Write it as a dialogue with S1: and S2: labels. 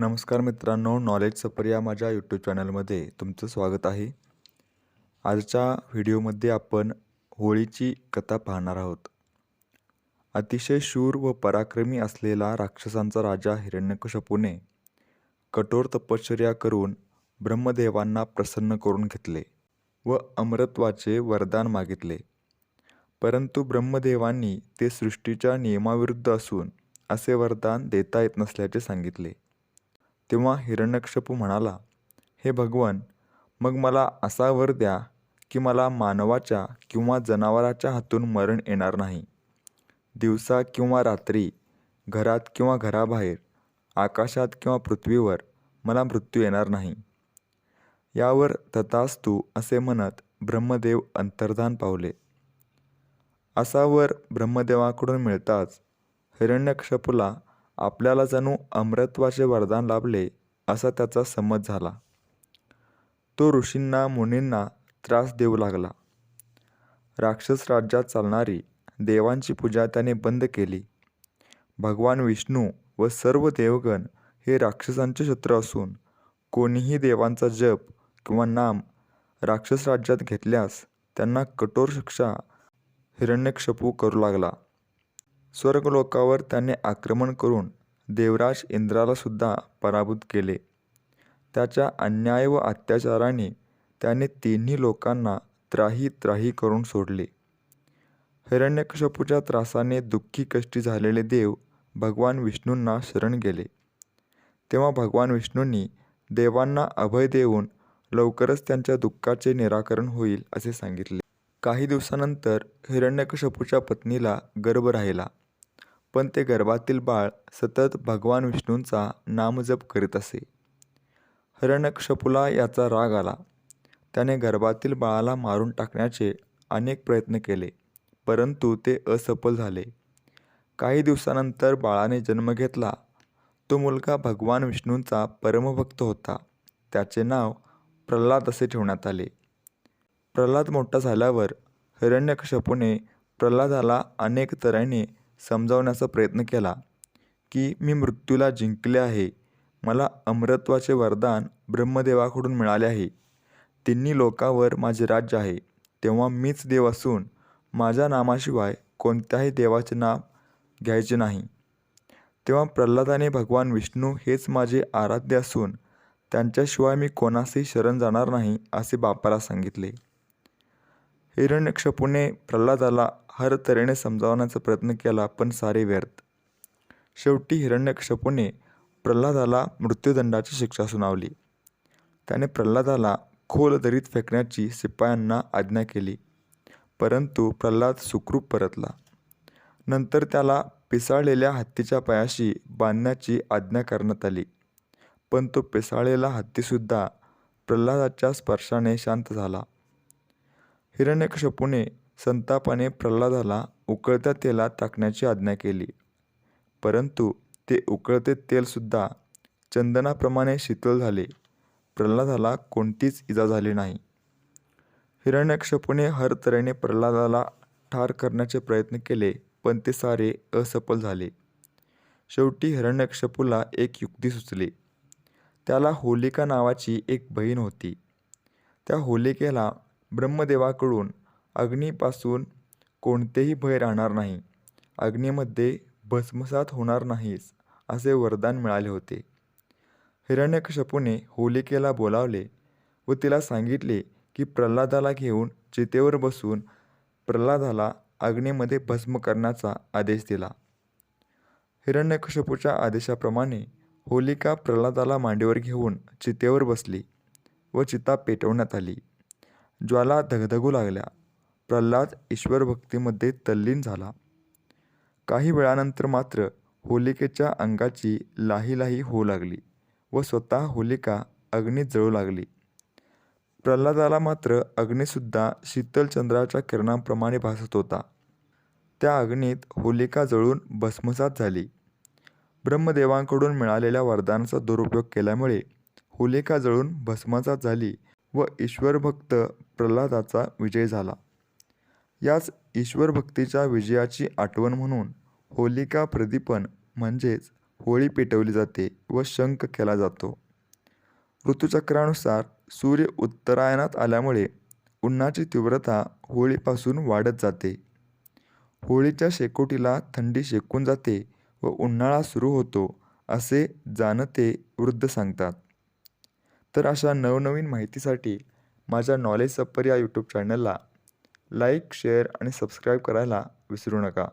S1: नमस्कार मित्रांनो नॉलेज सफर या माझ्या यूट्यूब चॅनलमध्ये तुमचं स्वागत आहे. आजच्या व्हिडिओमध्ये आपण होळीची कथा पाहणार आहोत. अतिशय शूर व पराक्रमी असलेला राक्षसांचा राजा हिरण्यकशपूने कठोर तपश्चर्या करून ब्रह्मदेवांना प्रसन्न करून घेतले व अमरत्वाचे वरदान मागितले. परंतु ब्रह्मदेवांनी ते सृष्टीच्या नियमाविरुद्ध असून असे वरदान देता येत नसल्याचे सांगितले. तेव्हा हिरण्यकशपू म्हणाला हे भगवान मग मला असा वर द्या की मला मानवाच्या किंवा जनावराच्या हातून मरण येणार नाही. दिवसा किंवा रात्री घरात किंवा घराबाहेर आकाशात किंवा पृथ्वीवर मला मृत्यू येणार नाही. यावर तथास्तू असे म्हणत ब्रह्मदेव अंतर्धान पावले. असा वर ब्रह्मदेवाकडून मिळताच हिरण्यक्षपूला आपल्याला जणू अमृत्वाचे वरदान लाभले असा त्याचा समज झाला. तो ऋषींना मुनींना त्रास देऊ लागला. राक्षस राज्यात चालणारी देवांची पूजा त्याने बंद केली. भगवान विष्णू व सर्व देवगण हे राक्षसांचे शत्रू असून कोणीही देवांचा जप किंवा नाम राक्षस राज्यात घेतल्यास त्यांना कठोर शिक्षा हिरण्यक्षपू करू लागला. स्वर्गलोकावर त्याने आक्रमण करून देवराज इंद्रालासुद्धा पराभूत केले. त्याच्या अन्याय व अत्याचाराने त्याने तिन्ही लोकांना त्राही त्राही करून सोडले. हिरण्यकशपूच्या त्रासाने दुःखी कष्टी झालेले देव भगवान विष्णूंना शरण गेले. तेव्हा भगवान विष्णूंनी देवांना अभय देऊन लवकरच त्यांच्या दुःखाचे निराकरण होईल असे सांगितले. काही दिवसानंतर हिरण्यकशपूच्या पत्नीला गर्भ राहिला. पण ते गर्भातील बाळ सतत भगवान विष्णूंचा नामजप करीत असे. हरणक्षपुला याचा राग आला. त्याने गर्भातील बाळाला मारून टाकण्याचे अनेक प्रयत्न केले परंतु ते असफल झाले. काही दिवसानंतर बाळाने जन्म घेतला. तो मुलगा भगवान विष्णूंचा परमभक्त होता. त्याचे नाव प्रल्हाद असे ठेवण्यात आले. प्रल्हाद मोठा झाल्यावर हिरण्यकशपूने प्रल्हादाला अनेक तऱ्हेने समजावण्याचा प्रयत्न केला की मी मृत्यूला जिंकले आहे. मला अमरत्वाचे वरदान ब्रह्मदेवाकडून मिळाले आहे. तिन्ही लोकावर माझे राज्य आहे. तेव्हा मीच देव असून माझ्या नामाशिवाय कोणत्याही देवाचे नाव घ्यायचे नाही. तेव्हा प्रल्हादाने भगवान विष्णू हेच माझे आराध्य असून त्यांच्याशिवाय मी कोणासही शरण जाणार नाही असे बापाला सांगितले. हिरण्यक्षपूने प्रल्हादाला हर तऱ्हेने समजावण्याचा प्रयत्न केला पण सारे व्यर्थ. शेवटी हिरण्यकशपूने प्रल्हादाला मृत्यूदंडाची शिक्षा सुनावली. त्याने प्रल्हादाला खोल दरीत फेकण्याची शिपायांना आज्ञा केली. परंतु प्रल्हाद सुखरूप परतला. नंतर त्याला पिसाळलेल्या हत्तीच्या पायाशी बांधण्याची आज्ञा करण्यात आली. पण तो पिसाळलेला हत्तीसुद्धा प्रल्हादाच्या स्पर्शाने शांत झाला. हिरण्यकशपूने संतापाने प्रल्हादाला उकळत्या तेलात टाकण्याची आज्ञा केली. परंतु ते उकळते तेलसुद्धा चंदनाप्रमाणे शीतल झाले. प्रल्हादाला कोणतीच इजा झाली नाही. हिरण्यक्षपुने हर तऱ्हेने प्रल्हादाला ठार करण्याचे प्रयत्न केले पण ते सारे असफल झाले. शेवटी हिरण्यक्षपूला एक युक्ती सुचली. त्याला होलिका नावाची एक बहीण होती. त्या होलिकेला ब्रह्मदेवाकडून अग्नीपासून कोणतेही भय राहणार नाही. अग्नीमध्ये भस्मसात होणार नाहीस असे वरदान मिळाले होते. हिरण्यकशपूने होलिकेला बोलावले व तिला सांगितले की प्रल्हादाला घेऊन चितेवर बसून प्रल्हादाला अग्नीमध्ये भस्म करण्याचा आदेश दिला. हिरण्यकशपूच्या आदेशाप्रमाणे होलिका प्रल्हादाला मांडीवर घेऊन चितेवर बसली व चिता पेटवण्यात आली. ज्वाला धगधगू लागल्या. प्रल्हाद ईश्वरभक्तीमध्ये तल्लीन झाला. काही वेळानंतर मात्र होलिकेच्या अंगाची लाही लाही होऊ लागली व स्वतः होलिका अग्नीत जळू लागली. प्रल्हादाला मात्र अग्नीसुद्धा शीतलचंद्राच्या किरणांप्रमाणे भासत होता. त्या अग्नीत होलिका जळून भस्मसात झाली. ब्रह्मदेवांकडून मिळालेल्या वरदानाचा दुरुपयोग केल्यामुळे होलिका जळून भस्मसात झाली व ईश्वरभक्त प्रल्हादाचा विजय झाला. याच ईश्वरभक्तीच्या विजयाची आठवण म्हणून होलिका प्रदीपन म्हणजेच होळी पेटवली जाते व शंख केला जातो. ऋतुचक्रानुसार सूर्य उत्तरायणात आल्यामुळे उन्हाची तीव्रता होळीपासून वाढत जाते. होळीच्या शेकोटीला थंडी शेकून जाते व उन्हाळा सुरू होतो असे जाणते वृद्ध सांगतात. तर अशा नवनवीन माहितीसाठी माझ्या नॉलेज सप्पर या यूट्यूब चॅनलला लाईक शेअर आणि सबस्क्राईब करायला विसरू नका.